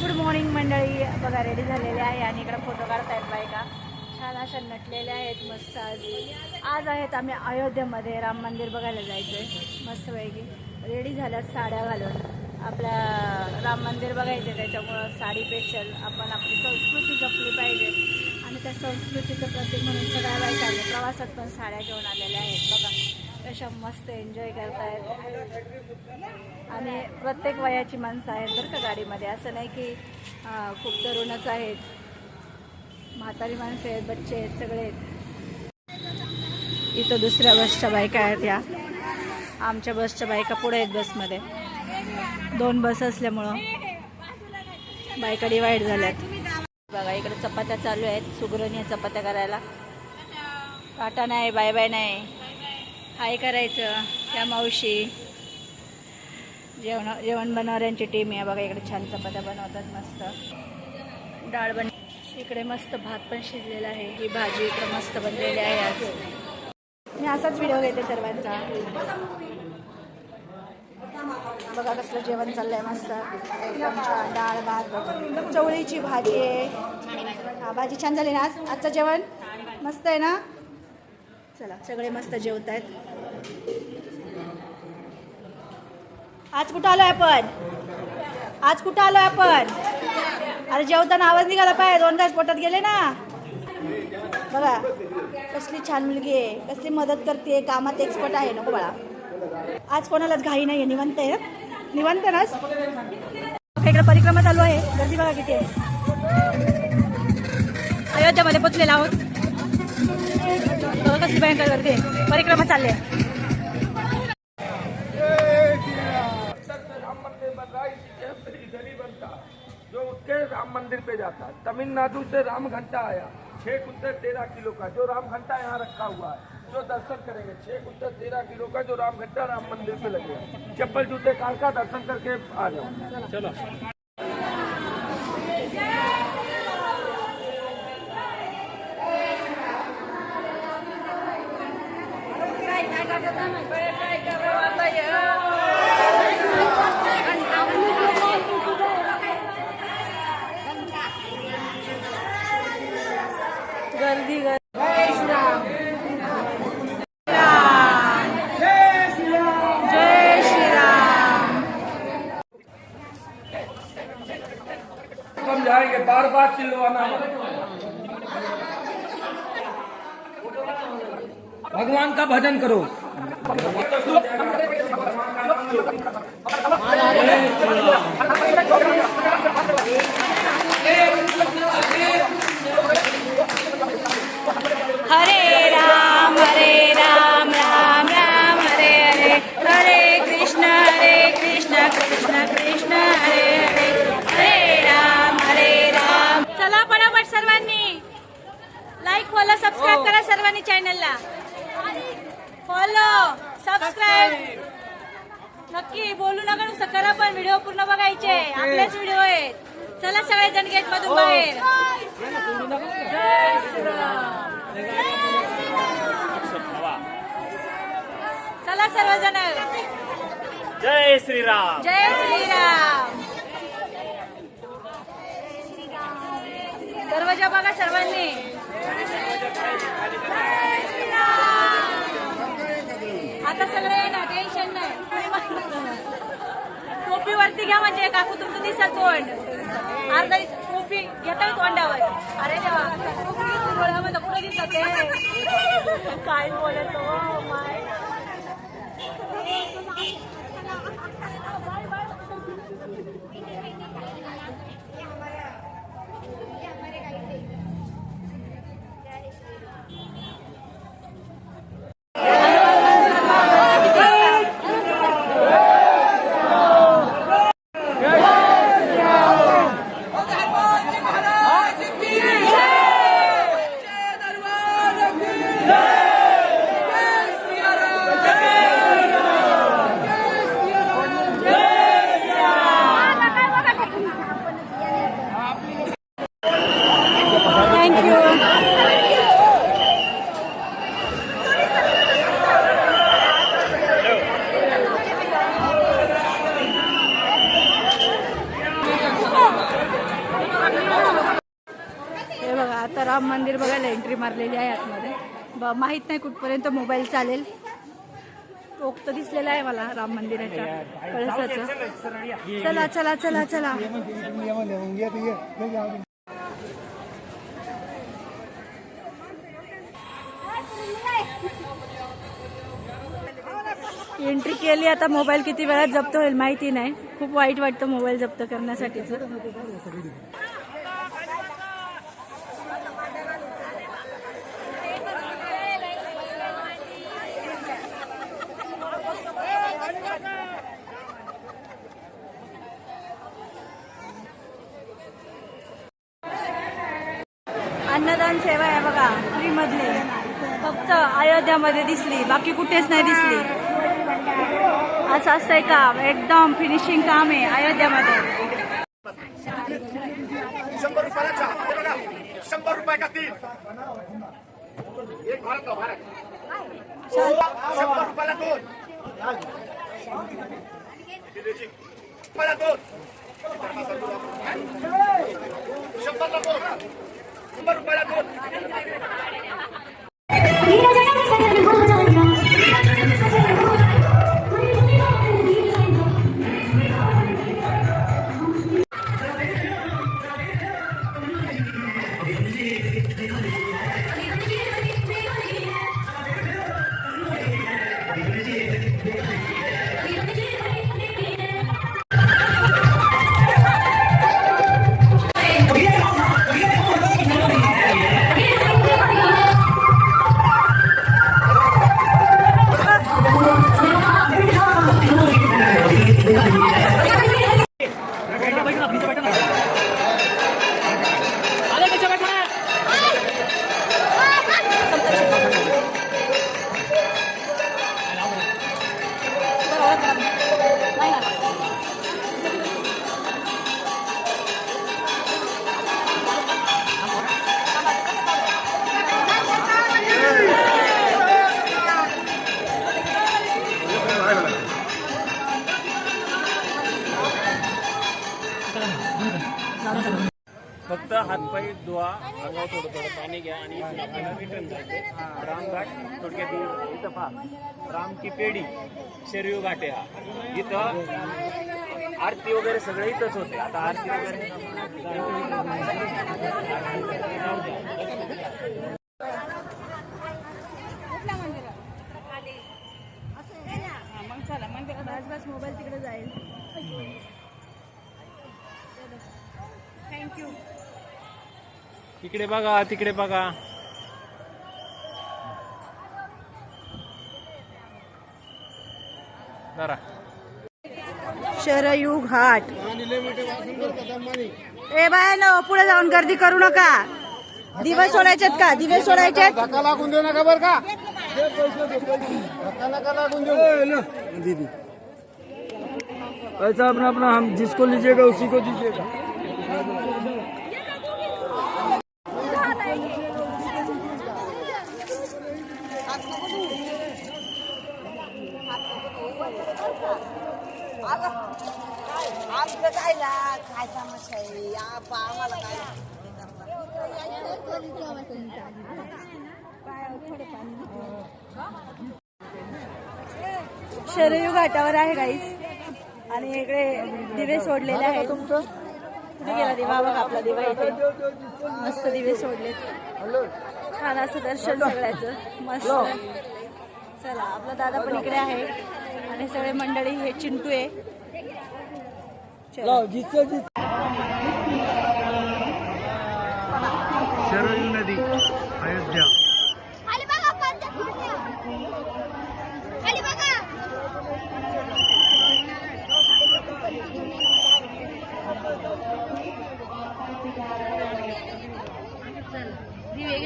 Good morning मंडळी. बघा ready झालेले आहे आणि इकडे फोटो काढतायत बायका छान अशा नटलेल्या आहेत मस्त आज. आज आहेत आम्ही अयोध्येमध्ये. राम मंदिर बघायला जायचं आहे मस्तपैकी. रेडी झाल्यात साड्या घालून. आपल्या राम मंदिर बघायचं त्याच्यामुळं साडी पेशल आपण आपली संस्कृती जपली पाहिजे. आणि त्या संस्कृतीचं प्रतीक म्हणून सगळ्या बायकांनी प्रवासात पण साड्या घेऊन आलेल्या आहेत. बघा. कशा मस्त एन्जॉय करतायत. आणि प्रत्येक वयाची माणसं आहेत बरं का गाडीमध्ये. असं नाही की खूप तरुणच आहेत. म्हातारी माणसं आहेत बच्चे आहेत सगळे आहेत. इथं दुसऱ्या बसच्या बायका आहेत या. आमच्या बसच्या बायका पुढे आहेत बसमध्ये दोन बस असल्यामुळं बायका डिवाईड झाल्यात. बघा इकडे चपात्या चालू आहेत. सुगरणी चपात्या करायला. टाटा नाही बाय बाय नाही. हाय करायचं त्या मावशी. जेवण जेवण बनवणाऱ्यांची टीम आहे बघा इकडे छान चपात्या बनवतात मस्त. डाळ बन इकडे मस्त भात पण शिजलेला आहे. ही भाजी इकडे मस्त बनलेली आहे आज. मी असाच व्हिडिओ घेते सर्वांचा. बघा कसलं जेवण चाललंय मस्त. एकदम छान. डाळ भात चवळीची भाजी आहे. हा भाजी छान झाली ना आज? आजचं जेवण? मस्त आहे ना? चला सगळे मस्त जेवत आहेत आज कुठं आलोय आपण? आज कुठं आलोय आपण? अरे जेवताना आवाज निघाला पाहिजे दोन तास पोटात गेले ना. बघा कसली छान मुलगी आहे कसली मदत करते कामात एक्सपर्ट आहे नको बाळा. आज कोणालाच घाई नाही आहे निवंत आहे ना निवंत नाच इकडे परिक्रमा चालू आहे. गर्दी बघा किती आहे. अयोध्यामध्ये पोचलेला आहोत. कसली भयंकर गर्दी परिक्रमा बनता जो उसके राम मंदिर पे जाता है। तमिलनाडु से राम घंटा आया छह कुंटल तेरह किलो का जो राम घंटा यहाँ रखा हुआ है जो दर्शन करेंगे छह कुंटल तेरह किलो का जो राम घंटा राम मंदिर पे लगेगा चप्पल जूते काल का दर्शन करके आ जाओ चलो। हम जाएंगे बार बार चिल्लवाना मत। भगवान का भजन करो फॉलो सबस्क्राईब करा सर्वांनी चॅनलला फॉलो सबस्क्राईब नक्की बोलू नका नुसतं करा पण. व्हिडिओ पूर्ण बघायचे. आपलेच व्हिडिओ आहेत. चला सगळे जण गेट मधून बाहेर. चला सर्वजण. जय श्रीराम. जय श्रीराम. दरवाजा बघा सर्वांनी. आता सगळे ना टेन्शन नाही. टोपी वरती घ्या म्हणजे काकू तुमचं दिसत तोंड. अर्धा दिस टोपी घेता तोंडावर. अरे देवा टोपी डोळ्यामध्ये पुढे दिसत काय बोलत माय oh मंदिर बघायला एंट्री मारलेली आहे आतमध्ये. ब माहीत नाही कुठपर्यंत मोबाईल चालेल. टोक तर दिसलेला आहे मला राम मंदिराच्या कळसाचं. चला चला चला चला. एंट्री केली आता मोबाईल किती वेळात जप्त होईल माहिती नाही. खूप वाईट वाटतं मोबाईल जप्त करण्यासाठीच. अन्नदान सेवा आहे बघा फ्री मधली फक्त अयोध्यामध्ये दिसली बाकी कुठेच नाही दिसली. असं असतंय काम एकदम फिनिशिंग काम आहे अयोध्यामध्ये. शंभर रुपयाला हे शंभर रुपये का तीन. एक भारत का भारत शंभर रुपयाला दोन. रुपयाला दोन. धुवा अंगावर थोडं थोडं पाणी घ्या आणि रिटर्न जायचं रामघाट थोडक्यात इ- इथं पहा. रामची पेढी शरीर घाट आहे हा. इथं आरती वगैरे सगळं इथंच होते. आता आरती वगैरे मग चला मग बस बस मोबाईल तिकडे जाईल. इकडे बघा तिकडे बघा. शरयू घाट ए बायानो पुढे जाऊन गर्दी करू नका. दिवे सोडायचेत का? दिवे सोडायचे धक्का लागून देऊ नका बरं का? धक्का नका लागून देऊ. दीदी ऐसा अपना अपना हम जिसको लीजिएगा उसी को दीजिएगा. आमचं काय ना काय समस्या आहे आप- आम्हाला काय शरयू घाटावर आहे गाईस आणि इकडे दिवे सोडलेले आहे तुमचं कुठे गेला दिवा? बघा आपला दिवा इथे. मस्त दिवे सोडलेत. छान असं दर्शन सगळ्याचं. मस्त. चला आपला दादा पण इकडे आहे. आणि सगळे मंडळी हे चिंटू आहे. चला. शरयू नदी अयोध्या. ನೀವೇ